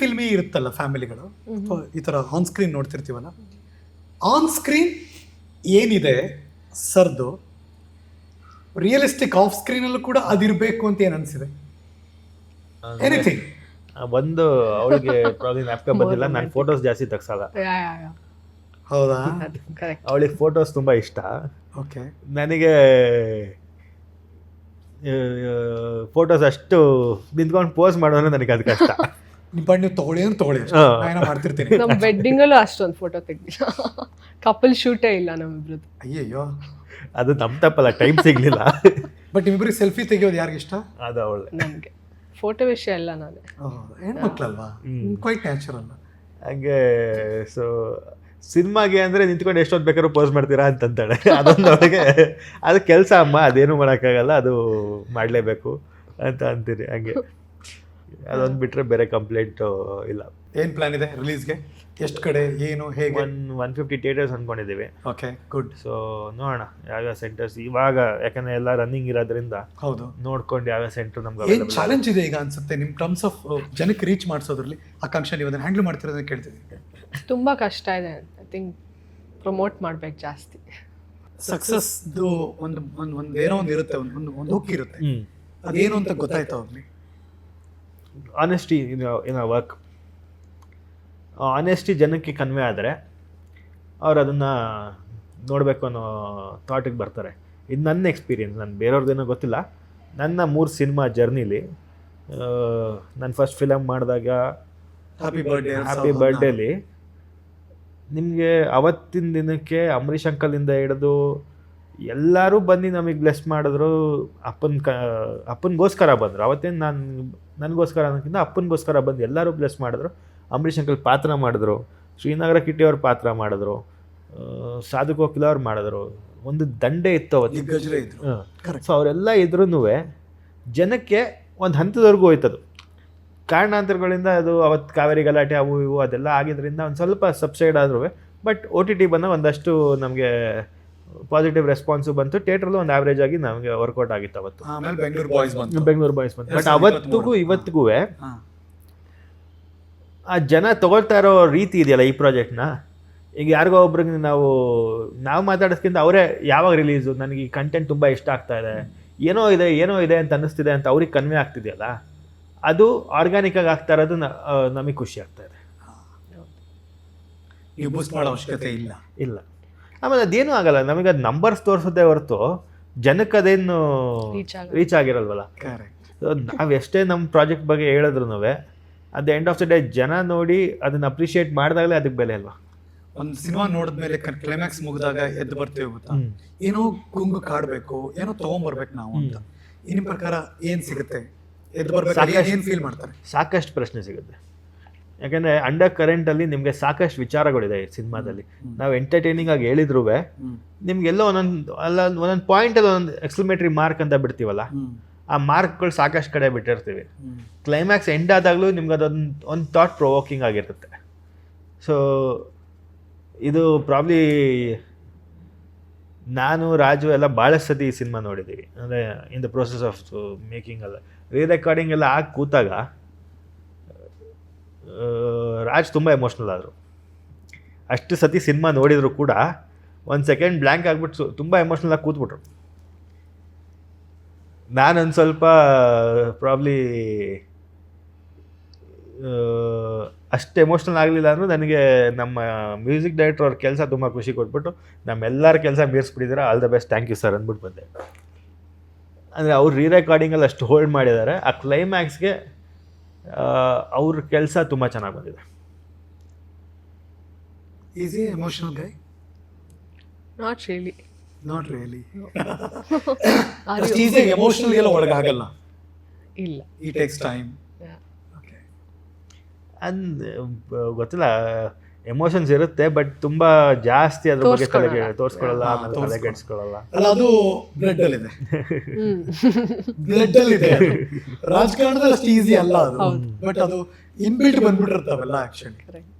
Filmy ಇರುತ್ತಲ್ಲ ಫ್ಯಾಮಿಲಿಗಳು? ಈ ಥರ ಆನ್ ಸ್ಕ್ರೀನ್ ನೋಡ್ತಿರ್ತೀವಲ್ಲ? ಆನ್ ಸ್ಕ್ರೀನ್ ಏನಿದೆ ಸರ್ದು? ರಿಯಲಿಸ್ಟಿಕ್ ಆಫ್ ಸ್ಕ್ರೀನಲ್ಲೂ ಕೂಡ ಅದಿರಬೇಕು ಅಂತ ಏನು ಅನಿಸಿದೆ? ಎನಿಥಿಂಗ್ ಆ, ಒಂದು ಅವಳಿಗೆ ಪ್ರಾಬ್ಲಮ್ ಜ್ಞಾಪಕ ಬಂದಿಲ್ಲ ನಾನು ಫೋಟೋಸ್ ಜಾಸ್ತಿ ತೆಗ್ಸಲ್ಲ. ಹೌದಾ? ಅವಳಿಗೆ ಫೋಟೋಸ್ ತುಂಬ ಇಷ್ಟ. ಓಕೆ ನನಗೆ ಫೋಟೋಸ್ ಅಷ್ಟು ನಿಂತ್ಕೊಂಡು ಪೋಸ್ ಮಾಡೋದ್ರೆ ನನಗೆ ಅದು ಕಷ್ಟ. ಬಣ್ಣ ನೀವು ತಗೊಳ್ಳಿ ಅಂದ್ರೆ ತಗೊಳ್ಳಿ. ಅಷ್ಟೇ. ಹಾ. ನಾ ಏನೋ ಮಾಡ್ತಿರ್ತೀನಿ ನಮ್ಮ ವೆಡ್ಡಿಂಗಲ್ಲೂ ಅಷ್ಟೊಂದು ಫೋಟೋ ತೆಗ್ದಿಲ್ಲ. ಕಪಲ್ ಶೂಟೇ ಇಲ್ಲ ನಮ್ಮಿಬ್ರದ್ದು ಅಯ್ಯಯ್ಯೋ. ಅದು ನಮ್ಮ ತಪ್ಪಲ್ಲ ಟೈಮ್ ಸಿಗ್ಲಿಲ್ಲ. ಬಟ್ ನಿಮ್ಮಿಬ್ರಿಗೆ ಸೆಲ್ಫಿ ತೆಗಿಯೋದು ಯಾರಿಗೆ ಇಷ್ಟ? ಅದು ಅವಳೆ ನನಗೆ ಫೋಟೋ ವಿಷಯ ಅಲ್ಲ ನಾನೇ. ಹೆಣ್ಮಕ್ಳಲ್ವಾ ಕ್ವೈಟ್ ನ್ಯಾಚುರಲ್ ಹಾಗೆ ಸೊ ಸಿನಿಮಾಗೆ ಅಂದರೆ ನಿಂತ್ಕೊಂಡು ಎಷ್ಟೊತ್ತು ಬೇಕಾದ್ರೂ ಪೋಸ್ ಮಾಡ್ತೀರಾ ಅಂತಂತಾಳೆ. ಅದೊಂದು ಅವಳಿಗೆ ಅದು ಕೆಲಸ ಅಮ್ಮ ಅದೇನು ಮಾಡೋಕ್ಕಾಗಲ್ಲ ಅದು ಮಾಡಲೇಬೇಕು ಅಂತ ಅಂತೀರಿ ಹಂಗೆ. ಅದೊಂದು ಬಿಟ್ಟರೆ ಬೇರೆ ಕಂಪ್ಲೇಂಟ್ ಇಲ್ಲ. ಏನ್ ಪ್ಲಾನ್ ಇದೆ ರಿಲೀಸ್ಗೆ ಎಷ್ಟು ಕಡೆ ಏನು ಹೇಗೆ? ಒನ್ ಒನ್ ಫಿಫ್ಟಿ ಥಿಯೇಟರ್ಸ್ ಅಂದ್ಕೊಂಡಿದ್ದೀವಿ ಓಕೆ ಗುಡ್ ಸೊ ನೋಡೋಣ ಯಾವ್ಯಾವ ಸೆಂಟರ್ಸ್ ಇವಾಗ ಯಾಕಂದ್ರೆ ಎಲ್ಲ ರನ್ನಿಂಗ್ ಇರೋದ್ರಿಂದ ಹೌದು. ನೋಡ್ಕೊಂಡು ಯಾವ್ಯಾವ ಸೆಂಟರ್ ನಮ್ಗೆ ಏನು ಚಾಲೆಂಜ್ ಇದೆ ಈಗ ಅನ್ಸುತ್ತೆ? ನಿಮ್ಮ ಟರ್ಮ್ಸ್ ಆಫ್ ಜನಕ್ಕೆ ರೀಚ್ ಮಾಡಿಸೋದ್ರಲ್ಲಿ ಆಕಾಂಕ್ಷ ನೀವು ಅದನ್ನ ಹ್ಯಾಂಡಲ್ ಮಾಡ್ತಿರೋದನ್ನ ಕೇಳ್ತಿದ್ದೀನಿ. ತುಂಬ ಕಷ್ಟ ಇದೆ. ಐ ಥಿಂಕ್ ಪ್ರಮೋಟ್ ಮಾಡ್ಬೇಕು ಜಾಸ್ತಿ. ಸಕ್ಸಸ್ದು ಒಂದು ಒಂದು ಒಂದು ಏನೋ ಒಂದು ಇರುತ್ತೆ ಒಂದು ಒಂದು ಒಂದು ಹುಕ್ ಇರುತ್ತೆ. ಅದೇನು ಅಂತ ಗೊತ್ತಾಯ್ತು ಅವ್ರಿಗೆ? Honesty in in work honesty ಜನಕ್ಕೆ ಕನ್ವೆ ಆದರೆ ಅವ್ರು ಅದನ್ನು ನೋಡಬೇಕು ಅನ್ನೋ ಥಾಟಿಗೆ ಬರ್ತಾರೆ. ಇದು ನನ್ನ ಎಕ್ಸ್ಪೀರಿಯನ್ಸ್ ನಾನು ಬೇರೆಯವ್ರದ್ದೇನೋ ಗೊತ್ತಿಲ್ಲ. ನನ್ನ ಮೂರು ಸಿನಿಮಾ ಜರ್ನಿಲಿ ನಾನು ಫಸ್ಟ್ ಫಿಲಮ್ ಮಾಡಿದಾಗ ಹ್ಯಾಪಿ ಬರ್ಡೇ ಹ್ಯಾಪಿ ಬರ್ಡೇಲಿ ನಿಮಗೆ ಅವತ್ತಿನ ದಿನಕ್ಕೆ ಅಂಬರೀಷ್ ಅಂಕಲಿಂದ ಹಿಡಿದು ಎಲ್ಲರೂ ಬಂದು ನಮಗೆ ಬ್ಲೆಸ್ ಮಾಡಿದ್ರು. ಅಪ್ಪನ ಕ ಅಪ್ಪನಿಗೋಸ್ಕರ ಬಂದರು. ಅವತ್ತೇನು ನಾನು ನನಗೋಸ್ಕರ ಅನ್ನೋಕ್ಕಿಂತ ಅಪ್ಪನಿಗೋಸ್ಕರ ಬಂದು ಎಲ್ಲರೂ ಬ್ಲೆಸ್ ಮಾಡಿದ್ರು. ಅಂಬರೀಷ್ ಅಂಕಲ್ ಪಾತ್ರ ಮಾಡಿದ್ರು. ಶ್ರೀನಗರ ಕಿಟ್ಟಿ ಅವ್ರ ಪಾತ್ರ ಮಾಡಿದ್ರು. ಸಾಧು ಕೋಕಿಲ ಅವ್ರು ಮಾಡಿದ್ರು. ಒಂದು ದಂಡೆ ಇತ್ತು ಅವತ್ತು. ಸೊ ಅವರೆಲ್ಲ ಇದ್ರೂ ಜನಕ್ಕೆ ಒಂದು ಹಂತದವರೆಗೂ ಹೋಯ್ತದು. ಕಾರಣಾಂತರಗಳಿಂದ ಅದು ಅವತ್ತು ಕಾವೇರಿ ಗಲಾಟೆ ಅವು ಇವು ಅದೆಲ್ಲ ಆಗಿದ್ದರಿಂದ ಒಂದು ಸ್ವಲ್ಪ ಸಬ್ಸೈಡ್ ಆದ್ರೂ ಬಟ್ ಒ ಟಿ ಟಿ ಬಂದ ಒಂದಷ್ಟು ನಮಗೆ ಪಾಸಿಟಿವ್ ರೆಸ್ಪಾನ್ಸ್ ಬಂತು. ಥಿಯೇಟ್ರಲ್ಲೂ ಒಂದು ಆವ್ರೇಜ್ ಆಗಿ ನಮಗೆ ವರ್ಕೌಟ್ ಆಗಿತ್ತು ಅವತ್ತು. ಆಮೇಲೆ ಬೆಂಗಳೂರು ಬಾಯ್ಸ್ ಬಂತು. ಬೆಂಗಳೂರು ಬಾಯ್ಸ್ ಬಂತು. ಬಟ್ ಅವತ್ತಿಗೂ ಇವತ್ತಿಗೂ ಆ ಜನ ತಗೊಳ್ತಾ ಇರೋ ರೀತಿ ಇದೆಯಲ್ಲ ಈ ಪ್ರಾಜೆಕ್ಟ್ನ ಈಗ ಯಾರಿಗೋ ಒಬ್ರಿಗೆ ನಾವು ನಾವು ಮಾತಾಡೋದ್ಕಿಂತ ಅವರೇ ಯಾವಾಗ ರಿಲೀಸು ನನಗೆ ಈ ಕಂಟೆಂಟ್ ತುಂಬ ಇಷ್ಟ ಆಗ್ತಾ ಇದೆ. ಏನೋ ಇದೆ ಏನೋ ಇದೆ ಅಂತ ಅನ್ನಿಸ್ತಿದೆ ಅಂತ ಅವ್ರಿಗೆ ಕನ್ವೆ ಆಗ್ತಿದೆಯಲ್ಲ? ಅದು ಆರ್ಗ್ಯಾನಿಕ್ ಆಗಿ ಆಗ್ತಾ ಇರೋದು ನಮಗೆ ಖುಷಿ ಆಗ್ತಾ ಇದೆ. ನೀವು ಬೂಸ್ಟ್ ಮಾಡೋ ಅವಶ್ಯಕತೆ ಇಲ್ಲ. ಇಲ್ಲ. ಆಮೇಲೆ ಅದೇನು ಆಗಲ್ಲ ನಮಗೆ ಅದು ನಂಬರ್ಸ್ ತೋರಿಸೋದೇ ಹೊರತು ಜನಕ್ಕೆ ಅದೇನು ರೀಚ್ ಆಗಿರಲ್ವಲ್ಲ? ನಾವು ಎಷ್ಟೇ ನಮ್ಮ ಪ್ರಾಜೆಕ್ಟ್ ಬಗ್ಗೆ ಹೇಳಿದ್ರು at the end of the day ಜನ ನೋಡಿ ಅದನ್ನ ಅಪ್ರಿಷಿಯೇಟ್ ಮಾಡಿದಾಗಲೇ ಅದಕ್ಕೆ ಬೆಲೆ ಅಲ್ವಾ? ಒಂದು ಸಿನಿಮಾ ನೋಡಿದ್ಮೇಲೆ ಕ್ಲೈಮ್ಯಾಕ್ಸ್ ಮುಗಿದಾಗ ಎದ್ದು ಬರ್ತೀವಿ ಗೊತ್ತಾ. ಏನೋ ಕುಂಗು ಕಾಡ್ಬೇಕು ಏನೋ ತಗೊಂಬರ್ಬೇಕು ನಾವು ಅಂತ. ಈ ನಿಮ್ ಪ್ರಕಾರ ಏನ್ ಸಿಗುತ್ತೆ? ಎದ್ದು ಬರ್ಬೇಕು ಏನ್ ಫೀಲ್ ಮಾಡ್ತಾರೆ? ಸಾಕಷ್ಟು ಪ್ರಶ್ನೆ ಸಿಗುತ್ತೆ. ಯಾಕಂದರೆ ಅಂಡರ್ ಕರೆಂಟಲ್ಲಿ ನಿಮಗೆ ಸಾಕಷ್ಟು ವಿಚಾರಗಳಿದೆ ಈ ಸಿನಿಮಾದಲ್ಲಿ. ನಾವು ಎಂಟರ್ಟೈನಿಂಗ್ ಆಗಿ ಹೇಳಿದ್ರು ನಿಮ್ಗೆಲ್ಲೋ ಒಂದೊಂದು ಅಲ್ಲ ಒಂದೊಂದು ಪಾಯಿಂಟಲ್ಲಿ ಒಂದೊಂದು ಎಕ್ಸ್ಕ್ಲಮೇಟ್ರಿ ಮಾರ್ಕ್ ಅಂತ ಬಿಡ್ತೀವಲ್ಲ ಆ ಮಾರ್ಕ್ಗಳು ಸಾಕಷ್ಟು ಕಡೆ ಬಿಟ್ಟಿರ್ತೀವಿ. ಕ್ಲೈಮ್ಯಾಕ್ಸ್ ಎಂಡ್ ಆದಾಗಲೂ ನಿಮ್ಗೆ ಅದೊಂದು ಒಂದು ಥಾಟ್ ಪ್ರೊವೋಕಿಂಗ್ ಆಗಿರುತ್ತೆ. ಸೊ ಇದು ಪ್ರಾಬ್ಲಿ ನಾನು ರಾಜು ಎಲ್ಲ ಭಾಳಷ್ಟು ಸತಿ ಈ ಸಿನಿಮಾ ನೋಡಿದ್ದೀವಿ ಅಂದರೆ in the process of making ಎಲ್ಲ ರೀ ರೆಕಾರ್ಡಿಂಗ್ ಎಲ್ಲ ಆಗಿ ಕೂತಾಗ ರಾಜ್ ತುಂಬ ಎಮೋಷ್ನಲ್ ಆದರು. ಅಷ್ಟು ಸತಿ ಸಿನಿಮಾ ನೋಡಿದರೂ ಕೂಡ ಒಂದು ಸೆಕೆಂಡ್ ಬ್ಲ್ಯಾಂಕ್ ಆಗಿಬಿಟ್ಟು ತುಂಬ ಎಮೋಷ್ನಲ್ ಆಗಿ ಕೂತ್ಬಿಟ್ರು. ನಾನೊಂದು ಸ್ವಲ್ಪ ಪ್ರಾಬ್ಲಿ ಅಷ್ಟು ಎಮೋಷ್ನಲ್ ಆಗಲಿಲ್ಲ ಅಂದರೂ ನನಗೆ ನಮ್ಮ ಮ್ಯೂಸಿಕ್ ಡೈರೆಕ್ಟರ್ ಅವ್ರ ಕೆಲಸ ತುಂಬ ಖುಷಿ ಕೊಟ್ಬಿಟ್ಟು ನಮ್ಮೆಲ್ಲರ ಕೆಲಸ ಮೀರಿಸ್ಬಿಟ್ಟಿದ್ದೀರ all the best thank you sir ಅಂದ್ಬಿಟ್ಟು ಬಂದೆ. ಅಂದರೆ ಅವ್ರು ರೀ ರೆಕಾರ್ಡಿಂಗಲ್ಲಿ ಅಷ್ಟು ಹೋಲ್ಡ್ ಮಾಡಿದ್ದಾರೆ. ಆ ಕ್ಲೈಮ್ಯಾಕ್ಸ್ಗೆ ಅವ್ರ ಕೆಲಸ ತುಂಬ ಚೆನ್ನಾಗಿ ಬಂದಿದೆ. Easy emotional guy not really not really ಅಷ್ಟು ಈಸಿ ಎಮೋಷನಲ್ಗೆಲ್ಲ ಒಳಗಾಗಲ್ಲ ಇಲ್ಲ. ಈ ಟೇಕ್ಸ್ ಟೈಮ್ Yeah. ಓಕೆ ಅಂದ್ ಗೊತ್ತಿಲ್ಲ ಎಮೋಷನ್ಸ್ ಇರುತ್ತೆ ಬಟ್ ತುಂಬಾ ಜಾಸ್ತಿ ಅದ್ರ ಬಗ್ಗೆ ತಲೆಗೆ ತೋರ್ಸ್ಕೊಳಲ್ಲ. ತೋರಿಸ್ಕೊಳ್ಳಲ್ಲ ಆಮೇಲೆ ತಲೆ ಕೆಡಿಸ್ಕೊಳ್ಳಲ್ಲ ಅಲ್ಲ ಅದು ಬ್ಲಡ್ ಅಲ್ಲಿ ಇದೆ. ಬ್ಲಡ್ ಅಲ್ಲಿ ಇದೆ. ಅದು. ರಾಜಕಾರಣದಲ್ಲಿ ಅಷ್ಟು ಈಸಿ ಅಲ್ಲ ಅದು. ಬಟ್ ಅದು ಇನ್ಬಿಲ್ಟ್ ಬಂದ್ಬಿಟ್ಟಿರ್ತಾವೆಲ್ಲ ಆಕ್ಚುಲಿ ಕರೆಕ್ಟ್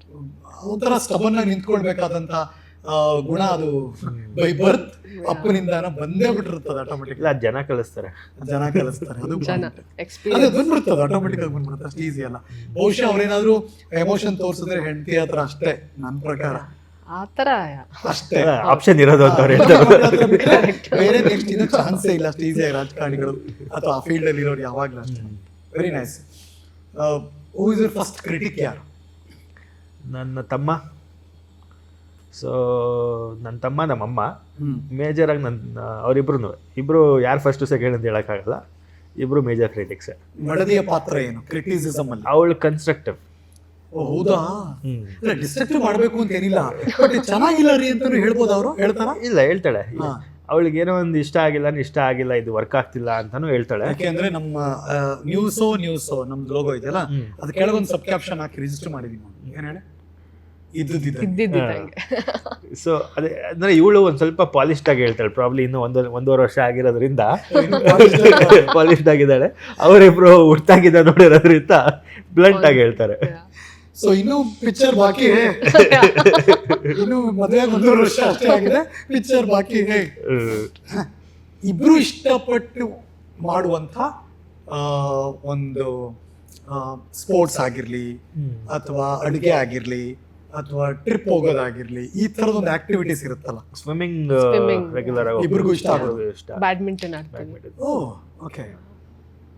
ಒಂಥರ ಸ್ಟಬನ್ ಆಗಿ ನಿಂತ್ಕೊಳ್ಬೇಕಾದಂತ ಗುಣ ಅದು ಬೈ ಬರ್ತ್ ಅಪ್ಪನಿಂದ ಬಂದೇ ಬಿಟ್ಟಿರ್ತದೆ ಆಟೋಮೆಟಿಕ್ ಇಲ್ಲ ಜನ ಕಲಿಸ್ತಾರೆ. ಜನ ಕಲಿಸ್ತಾರೆ. ಅದು ಅದು ಬಂದ್ಬಿಡ್ತದೆ ಆಟೋಮೆಟಿಕ್ ಆಗಿ ಬಂದ್ಬಿಡುತ್ತೆ. ಅಷ್ಟು ಈಸಿ ಅಲ್ಲ. ಬಹುಶಃ ಅವ್ರೇನಾದ್ರೂ ಎಮೋಷನ್ ತೋರಿಸಿದ್ರೆ ಹೆಂಡತಿ ಹತ್ರ ಅಷ್ಟೇ ನನ್ನ ಪ್ರಕಾರ. ಆತರ ಅಷ್ಟೇ. ಆಪ್ಷನ್ ಇರೋದು ಅಂತ ಅವ್ರು ಹೇಳ್ತಾರೆ. ಬೇರೆ ನೆಕ್ಸ್ಟ್ ಇನ್ನೂ ಚಾನ್ಸೇ ಇಲ್ಲ ಅಷ್ಟು ಈಸಿಯಾಗಿ ರಾಜಕಾರಣಿಗಳು ಅಥವಾ ಆ ಫೀಲ್ಡ್ ಅಲ್ಲಿ ಇರೋರು ಯಾವಾಗ್ಲೂ ಅಷ್ಟೇ. Very nice who is first critic ಯಾರು? ನನ್ನ ತಮ್ಮ. ಸೊ ನನ್ನ ತಮ್ಮ ನಮ್ಮಮ್ಮ ಮೇಜರ್ ಆಗಿ ನನ್ನ ಅವರಿಬ್ರು ಇಬ್ರು ಯಾರು ಫಸ್ಟ್ ಸೆಕೆಂಡ್ ಅಂತ ಹೇಳಕ್ಕಾಗಲ್ಲ. ಇಬ್ರು ಮೇಜರ್ ಕ್ರಿಟಿಕ್ಸ್ ಮಡದಿಯ ಪಾತ್ರ ಏನು? ಕ್ರಿಟಿಸಿಸಮ್ ಅಲ್ಲಿ? ಅವಳು ಕನ್ಸ್ಟ್ರಕ್ಟಿವ್ ಹೌದಾ? ಇಲ್ಲ ಡಿಸ್ಟ್ರಕ್ಟಿವ್ ಮಾಡಬೇಕು ಅಂತ ಏನಿಲ್ಲ. ಬಟ್ ಚೆನ್ನಾಗಿಲ್ಲ ರೀ ಅಂತಾನು ಹೇಳ್ಬೋದು ಅವರು. ಹೇಳ್ತಾರ? ಇಲ್ಲ ಹೇಳ್ತಾಳೆ. ಅವಳಿಗೆ ಏನೋ ಒಂದು ಇಷ್ಟ ಆಗಿಲ್ಲ ಇಷ್ಟ ಆಗಿಲ್ಲ ಇದು ವರ್ಕ್ ಆಗ್ತಿಲ್ಲ ಅಂತಾನು ಹೇಳ್ತಾಳೆ. ಯಾಕೆಂದ್ರೆ ನಮ್ಮ ನ್ಯೂಸೋ ನ್ಯೂಸೋ ನಮ್ದು ಲೋಗೋ ಇದೆಯಲ್ಲ? ಅದಕ್ಕೆ ಅದು ಕೆಳಗೊಂದು ಸಬ್ ಕ್ಯಾಪ್ಷನ್ ಹಾಕಿ ರಿಜಿಸ್ಟರ್ ಮಾಡಿದೀನಿ. ಏನ್ ಹೇಳಿ? ಸೊ ಅದೇ ಅಂದ್ರೆ ಇವಳು ಒಂದ್ ಸ್ವಲ್ಪ ಪಾಲಿಶ್ಡ್ ಆಗಿ ಹೇಳ್ತಾಳೆ. ಪ್ರಾಬ್ಲಿ ಇನ್ನು ಒಂದು ಒಂದೂವರೆ ವರ್ಷ ಆಗಿರೋದ್ರಿಂದ ಪಾಲಿಶ್ಡ್ ಆಗಿದ್ದಾಳೆ. ಅವರಿಬ್ರು ಹುಟ್ಟಾಗಿದ್ದ ನೋಡಿರೋದ್ರಿಂದ ಬ್ಲಂಟ್ ಆಗಿ ಹೇಳ್ತಾರೆ. ಸೊ ಇನ್ನು ಪಿಕ್ಚರ್ ಬಾಕಿ. ಇನ್ನು ಮದುವೆ ಒಂದೂವರೆ ವರ್ಷ ಅಷ್ಟೇ ಆಗಿದೆ. ಪಿಕ್ಚರ್ ಬಾಕಿ ಇಬ್ರು ಇಷ್ಟಪಟ್ಟು ಮಾಡುವಂತ ಆ, ಒಂದು ಸ್ಪೋರ್ಟ್ಸ್ ಆಗಿರ್ಲಿ ಅಥವಾ ಅಡುಗೆ ಆಗಿರ್ಲಿ ಅಥವಾ ಟ್ರಿಪ್ ಹೋಗೋದಾಗಿರ್ಲಿ ಈ ತರದ ಒಂದು ಆಕ್ಟಿವಿಟೀಸ್ ಇರುತ್ತಲ್ಲ? Swimming Swimming. ರೆಗ್ಯುಲರ್ ಆಗಿ ಇಬ್ರಿಗೂ ಇಷ್ಟ ಆಗೋದು. ಇಷ್ಟ. ಬ್ಯಾಡ್ಮಿಂಟನ್ ಆಡ್ತೀವಿ. ಓ okay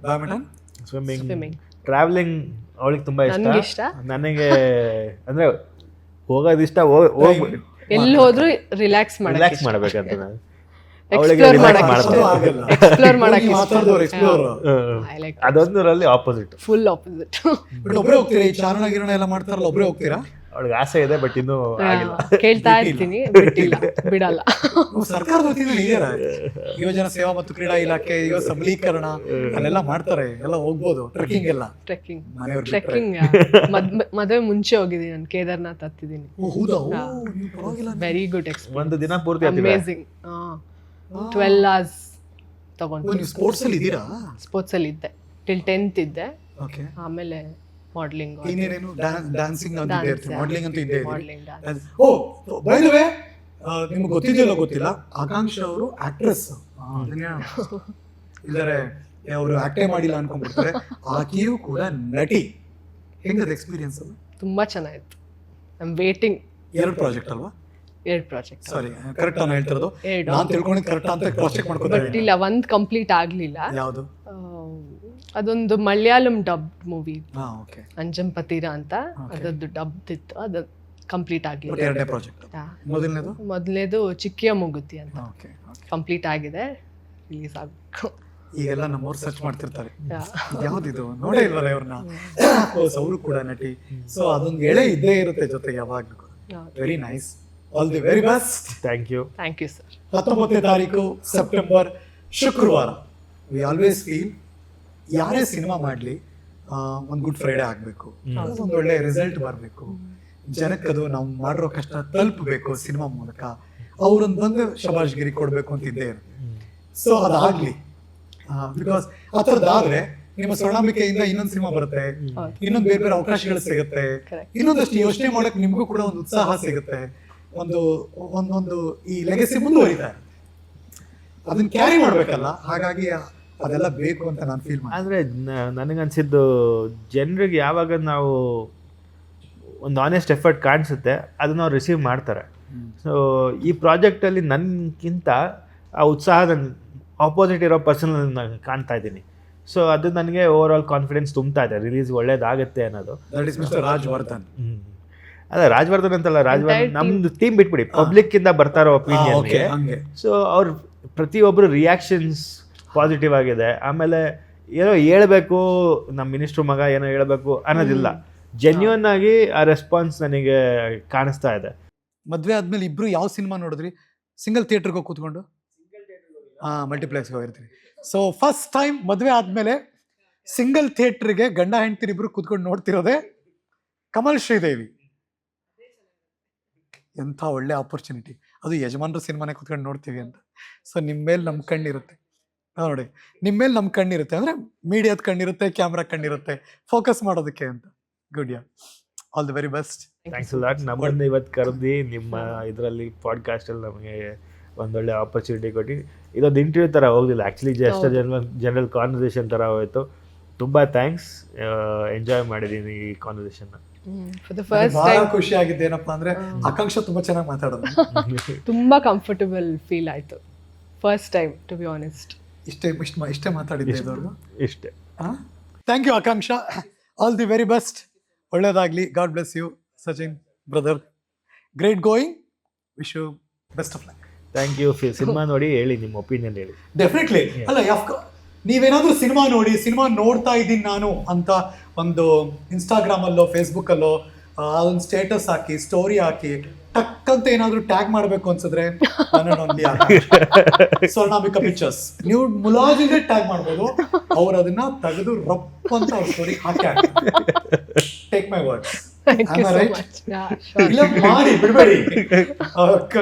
badminton swimming swimming travelling ಅವಳಿಗೆ ತುಂಬಾ ನನ್ಗೆ ಇಷ್ಟ. ಇಷ್ಟ ನನಗೆ ಅಂದ್ರೆ ಹೋಗೋದಿಷ್ಟ ಹೋಗ್ ಎಲ್ಲಿ ಹೋದ್ರು ರಿಲ್ಯಾಕ್ಸ್ ಮಾಡಕ್ಕೆ ರಿಲ್ಯಾಕ್ಸ್ ಮಾಡ್ಬೇಕಂತ ನಾನು. ಅದೊಂದರಲ್ಲಿ ಆಪೋಸಿಟ್ ಫುಲ್ ಆಪೋಸಿಟ್ ಬಟ್ ಒಬ್ಬರೇ ಹೋಗ್ತೀರಾ? ಈ ಚಾರಣ ಗಿರಣ ಎಲ್ಲ ಮಾಡ್ತಾರಲ್ಲ ಒಬ್ರೇ ಹೋಗ್ತೀರಾ? ಅವಳಿಗೆ ಆಸೆ ಇದೆ ಬಟ್ ಇನ್ನು ಆಗಿಲ್ಲ. ಕೇಳ್ತಾ ಇರ್ತೀನಿ ಬಿಡಲ್ಲ. ಸರ್ಕಾರದ ವತಿಯಿಂದ ಇದೆಯಲ್ಲ ಯುವಜನ ಸೇವಾ ಮತ್ತು ಕ್ರೀಡಾ ಇಲಾಖೆ ಯುವ ಸಬಲೀಕರಣ ಅಲ್ಲೆಲ್ಲ ಮಾಡ್ತಾರೆ ಎಲ್ಲ ಹೋಗ್ಬೋದು ಟ್ರೆಕ್ಕಿಂಗ್ ಎಲ್ಲ. ಟ್ರೆಕ್ಕಿಂಗ್. ಟ್ರೆಕ್ಕಿಂಗ್ ಮದುವೆ ಮುಂಚೆ ಹೋಗಿದ್ದೀನಿ ನಾನು ಕೇದಾರ್ನಾಥ್ ಹತ್ತಿದ್ದೀನಿ. ವೆರಿ ಗುಡ್ ಎಕ್ಸ್ಪೀರಿಯನ್ಸ್ ಒಂದು ದಿನ ಪೂರ್ತಿ ಅಮೇಝಿಂಗ್ ಟ್ವೆಲ್ ಅವರ್ಸ್ ತಗೊಂಡು ಸ್ಪೋರ್ಟ್ಸ್ ಅಲ್ಲಿ ಇದ್ದೀರಾ? ಸ್ಪೋರ್ಟ್ಸ್ ಅಲ್ಲಿ ಇದ್ದೆ. ಟಿಲ್ ಟೆಂತ್ ಇದ್ದೆ. ಓಕೆ ಆಮೇಲೆ ಮಾಡಲಿಂಗ್ ಇನ್ನೇನೇನು ಡ್ಯಾನ್ಸಿಂಗ್ ಅಂತ ಇದ್ದೇ ಇರ್ತೀವಿ ಮಾಡ್ಲಿಂಗ್ ಅಂತೂ ಇದ್ದೇ ಇದೆ ಓ ಬೈ ದಿ ವೇ ನಿಮಗೆ ಗೊತ್ತಿದೆಯಲ್ಲ ಗೊತ್ತಿಲ್ಲ? ಆಕಾಂಕ್ಷ ಅವರು ಆಕ್ಟ್ರೆಸ್ ಇದ್ದಾರೆ. ಅವರು ಆಕ್ಟೇ ಮಾಡಿಲ್ಲ ಅನ್ಕೊಂಡ್ಬಿಡ್ತಾರೆ. ಆಕೆಯೂ ಕೂಡ ನಟಿ. ಹೆಂಗದ ಎಕ್ಸ್ಪೀರಿಯನ್ಸ್ ಅದು? ತುಂಬಾ ಚೆನ್ನಾಗಿತ್ತು. ಐ ಆಮ್ ವೇಟಿಂಗ್ ಎರಡು ಪ್ರಾಜೆಕ್ಟ್ ಅಲ್ವಾ? ಎರಡು ಪ್ರಾಜೆಕ್ಟ್ ಸಾರಿ ಕರೆಕ್ಟ್ ನಾನು ಹೇಳ್ತಿರೋದು. ಎರಡು ನಾನು ತಿಳ್ಕೊಂಡಿದ್ದು ಕರೆಕ್ಟ್ ಅಂತ ಕ್ರಾಸ್ ಚೆಕ್ ಬಟ್ ಇಲ್ಲ ಒಂದ್ ಕಂಪ್ಲೀಟ್ ಆಗಲಿಲ್ಲ. ಯಾವುದು? ಅದೊಂದು ಮಲಯಾಳಂ ಡಬ್ ಮೂವಿ ಹಾ ಓಕೆ ಅಂಜಂ ಪತೀರ ಅಂತ. ಅದ್ರದ್ದು ಅದರದ್ದು ಡಬ್ ಇತ್ತು. ಅದು ಕಂಪ್ಲೀಟ್ ಆಗಿದೆ ಎರಡನೇ ಪ್ರಾಜೆಕ್ಟ್ ಮೊದಲನೇದು? ಮೊದಲನೇದು ಚಿಕ್ಕಿಯ ಮುಗುತಿ ಅಂತ. ಓಕೆ ಕಂಪ್ಲೀಟ್ ಆಗಿದೆ. ರಿಲೀಸ್ ಆಗಬೇಕು. ಈಗೆಲ್ಲ ನಮ್ಮವ್ರು ಸರ್ಚ್ ಮಾಡ್ತಿರ್ತಾರೆ. ಯಾವ್ದಿದು? ನೋಡೇ ಇಲ್ವಲ್ಲ ಇವ್ರನ್ನ? ಅವರು ಕೂಡ ನಟಿ. ಸೊ ಅದೊಂದು ಎಳೆ ಇದ್ದೇ ಇರುತ್ತೆ ಜೊತೆ ಯಾವಾಗ್ಲೂ very nice all the very best thank you thank you sir ಹತ್ತೊಂಬತ್ತನೇ ತಾರೀಕು ಸೆಪ್ಟೆಂಬರ್ ಶುಕ್ರವಾರ. ವಿ ಆಲ್ವೇಸ್ ಫೀಲ್ ಯಾರೇ ಸಿನಿಮಾ ಮಾಡಲಿ ಒಂದು ಗುಡ್ ಫ್ರೈಡೇ ಆಗಬೇಕು. ಒಂದು ಒಳ್ಳೆ ರಿಸಲ್ಟ್ ಬರಬೇಕು. ಜನಕ್ಕೆ ಅದು ನಾವು ಮಾಡಿರೋ ಕಷ್ಟ ತಲುಪಬೇಕು ಸಿನಿಮಾ ಮೂಲಕ. ಅವ್ರನ್ನ ಬಂದು ಶಬಾಷ್ಗಿರಿ ಕೊಡಬೇಕು ಅಂತ ಇದ್ದೇ ಇರುತ್ತೆ. ಸೊ ಅದಾಗ್ಲಿ ಬಿಕಾಸ್ ಆ ಥರದ್ದಾದರೆ ನಿಮ್ಮ ಸ್ವರ್ಣಾಂಬಿಕೆಯಿಂದ ಇನ್ನೊಂದು ಸಿನಿಮಾ ಬರುತ್ತೆ. ಇನ್ನೊಂದು ಬೇರೆ ಬೇರೆ ಅವಕಾಶಗಳು ಸಿಗುತ್ತೆ. ಇನ್ನೊಂದಷ್ಟು ಯೋಚನೆ ಮಾಡಕ್ ನಿಮಗೂ ಕೂಡ ಒಂದು ಉತ್ಸಾಹ ಸಿಗುತ್ತೆ. ಒಂದು ಒಂದೊಂದು ಈ ಲೆಗಸಿ ಮುಂದುವರಿತಾ ಇರುತ್ತೆ ಅದನ್ನ ಕ್ಯಾರಿ ಮಾಡ್ಬೇಕಲ್ಲ ಹಾಗಾಗಿ ಅದೆಲ್ಲ ಬೇಕು ಅಂತ ನಾನು ಫೀಲ್ ಮಾಡಿ ಆದರೆ ನನಗನ್ಸಿದ್ದು ಜನರಿಗೆ ಯಾವಾಗ ನಾವು ಒಂದು ಆನೆಸ್ಟ್ ಎಫರ್ಟ್ ಕಾಣಿಸುತ್ತೆ ಅದನ್ನ ಅವ್ರು ರಿಸೀವ್ ಮಾಡ್ತಾರೆ. ಸೊ ಈ ಪ್ರಾಜೆಕ್ಟಲ್ಲಿ ನನಗಿಂತ ಆ ಉತ್ಸಾಹದ ನನ್ನ ಆಪೋಸಿಟ್ ಇರೋ ಪರ್ಸನ್ ನಾನು ಕಾಣ್ತಾ ಇದ್ದೀನಿ. ಸೊ ಅದು ನನಗೆ ಓವರ್ ಆಲ್ ಕಾನ್ಫಿಡೆನ್ಸ್ ತುಂಬ್ತಾ ಇದೆ. ರಿಲೀಸ್ ಒಳ್ಳೇದಾಗುತ್ತೆ ಅನ್ನೋದು. That is mister Raj Vardhan. ಅಲ್ಲ ರಾಜವರ್ಧನ್ ಅಂತಲ್ಲ ರಾಜವರ್ಧನ್ ನಮ್ದು ಟೀಮ್ ಬಿಟ್ಬಿಡಿ. ಪಬ್ಲಿಕ್ ಇಂದ ಬರ್ತಾರೋ ಹಂಗೆ. ಸೊ ಅವ್ರ ಪ್ರತಿಯೊಬ್ಬರು ರಿಯಾಕ್ಷನ್ಸ್ ಪಾಸಿಟಿವ್ ಆಗಿದೆ. ಆಮೇಲೆ ಏನೋ ಹೇಳ್ಬೇಕು ನಮ್ಮ ಮಿನಿಸ್ಟ್ರ್ ಮಗ ಏನೋ ಹೇಳ್ಬೇಕು ಅನ್ನೋದಿಲ್ಲ. ಜೆನ್ಯೂನ್ ಆಗಿ ಆ ರೆಸ್ಪಾನ್ಸ್ ನನಗೆ ಕಾಣಿಸ್ತಾ ಇದೆ. ಮದುವೆ ಆದ್ಮೇಲೆ ಇಬ್ರು ಯಾವ ಸಿನಿಮಾ ನೋಡಿದ್ರಿ? ಸಿಂಗಲ್ ಥಿಯೇಟರ್ಗೆ ಹೋಗಿ ಕೂತ್ಕೊಂಡು? ಹಾಂ ಮಲ್ಟಿಪ್ಲೆಕ್ಸ್ಗೆ ಹೋಗಿರ್ತೀರಿ. ಸೊ ಫಸ್ಟ್ ಟೈಮ್ ಮದುವೆ ಆದ್ಮೇಲೆ ಸಿಂಗಲ್ ಥಿಯೇಟ್ರಿಗೆ ಗಂಡ ಹೆಂಡ್ತಿರಿಬ್ರು ಕೂತ್ಕೊಂಡು ನೋಡ್ತಿರೋದೇ ಕಮಲ್ ಶ್ರೀದೇವಿ. ಎಂಥ ಒಳ್ಳೆ ಆಪರ್ಚುನಿಟಿ ಅದು ಯಜಮಾನ್ರ ಸಿನಿಮಾನೇ ಕೂತ್ಕೊಂಡು ನೋಡ್ತೀವಿ ಅಂತ. ಸೊ ನಿಮ್ಮ ಮೇಲೆ ನಮ್ಮ ಕಣ್ಣಿರುತ್ತೆ. ಹಾ, ನೋಡಿ ನಿಮ್ಮ ಮೇಲೆ ನಮ್ಮ ಕಣ್ಣಿರುತ್ತೆ ಅಂದ್ರೆ ಮೀಡಿಯಾದ ಕಣ್ಣಿರುತ್ತೆ ಕ್ಯಾಮ್ರಾ ಕಣ್ಣಿರುತ್ತೆ. ಫೋಕಸ್ ಮಾಡೋದಕ್ಕೆ ಅಂತ. Good yeah all the very best thanks lot ನಮ್ಮನ್ನು ಇವತ್ತು ಕರೆದು ನಿಮ್ಮ ಇದರಲ್ಲಿ ಪಾಡ್ಕಾಸ್ಟಲ್ಲಿ ನಮಗೆ ಒಂದೊಳ್ಳೆ ಆಪರ್ಚುನಿಟಿ ಕೊಟ್ಟು. ಇದೊಂದು ಇಂಟರ್ವ್ಯೂ ಥರ ಹೋಗಲಿಲ್ಲ. Actually just. General general conversation ಥರ ಹೋಯಿತು. ತುಂಬ ಥ್ಯಾಂಕ್ಸ್ ಎಂಜಾಯ್ ಮಾಡಿದ್ದೀನಿ ಈ ಕಾನ್ವರ್ಸೇಷನ್ನ ಬಹಳ ಖುಷಿ ಆಗಿದ್ದು ಏನಪ್ಪಾ ಅಂದ್ರೆ ಆಕಾಂಕ್ಷ ತುಂಬಾ ಚೆನ್ನಾಗಿ ಮಾತಾಡೋದು. ತುಂಬಾ ಕಂಫರ್ಟಬಲ್ ಫೀಲ್ ಆಯ್ತು. First time to be honest ಇಷ್ಟೇ ಇಷ್ಟ ಇಷ್ಟೇ ಮಾತಾಡಿದ್ದೆ ಇದುವರೆಗೂ? ಇಷ್ಟೇ. Thank you Akanksha. All the very best ಒಳ್ಳೇದಾಗ್ಲಿ. God bless you Sachin brother great going wish you best of luck thank you cinema ನೋಡಿ ಹೇಳಿ ನಿಮ್ಮ ಒಪಿನಿಯನ್ ಹೇಳಿ. ಡೆಫಿನೆಟ್ಲಿ ಅಲ್ಲ ನೀವೇನಾದ್ರೂ ಸಿನಿಮಾ ನೋಡಿ, ಸಿನಿಮಾ ನೋಡ್ತಾ ಇದ್ದೀನಿ ನಾನು ಅಂತ ಒಂದು ಇನ್ಸ್ಟಾಗ್ರಾಮ್ ಅಲ್ಲೋ ಫೇಸ್ಬುಕ್ ಅಲ್ಲೋ ಒಂದು ಸ್ಟೇಟಸ್ ಹಾಕಿ ಸ್ಟೋರಿ ಹಾಕಿ, ಟಕ್ ಅಂತ ಏನಾದರೂ ಟ್ಯಾಗ್ ಮಾಡಬೇಕು ಅನ್ಸಿದ್ರೆ ಸ್ವರ್ಣಾಮಿಕ ಪಿಕ್ಚರ್ಸ್ ನೀವು ಮುಲಾಜಿಂದ ಟ್ಯಾಗ್ ಮಾಡ್ಬೋದು. ಅವ್ರು ಅದನ್ನ ತೆಗೆದು ರಪ್ ಅಂತ ಅವ್ರ ಸ್ಟೋರಿ ಹಾಕಿ ಟೇಕ್ ಮೈ ವರ್ಡ್ಸ್ ಮಾಡಿ ಬಿಡಬೇಡಿ.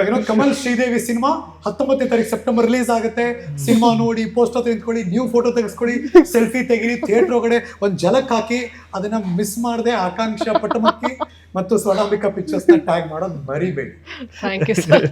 ಏನೋ ಕಮಲ್ ಶ್ರೀದೇವಿ ಸಿನಿಮಾ ಹತ್ತೊಂಬತ್ತನೇ ತಾರೀಕು ಸೆಪ್ಟೆಂಬರ್ ರಿಲೀಸ್ ಆಗುತ್ತೆ. ಸಿನಿಮಾ ನೋಡಿ ಪೋಸ್ಟರ್ ತೆಗೆದುಕೊಳ್ಳಿ ನ್ಯೂ ಫೋಟೋ ತೆಗೆಸ್ಕೊಳ್ಳಿ ಸೆಲ್ಫಿ ತೆಗೀರಿ ಥಿಯೇಟರ್ ಒಳಗಡೆ ಒಂದು ಜಲಕ್ ಹಾಕಿ ಅದನ್ನ ಮಿಸ್ ಮಾಡದೆ ಆಕಾಂಕ್ಷ ಪಟ್ಟಮಕ್ಕಿ ಮತ್ತು ಸ್ವರ್ಣಾಂಬಿಕಾ ಪಿಕ್ಚರ್ಸ್ನ ಟ್ಯಾಗ್ ಮಾಡೋದು ಮರಿಬೇಡಿ. Thank you sir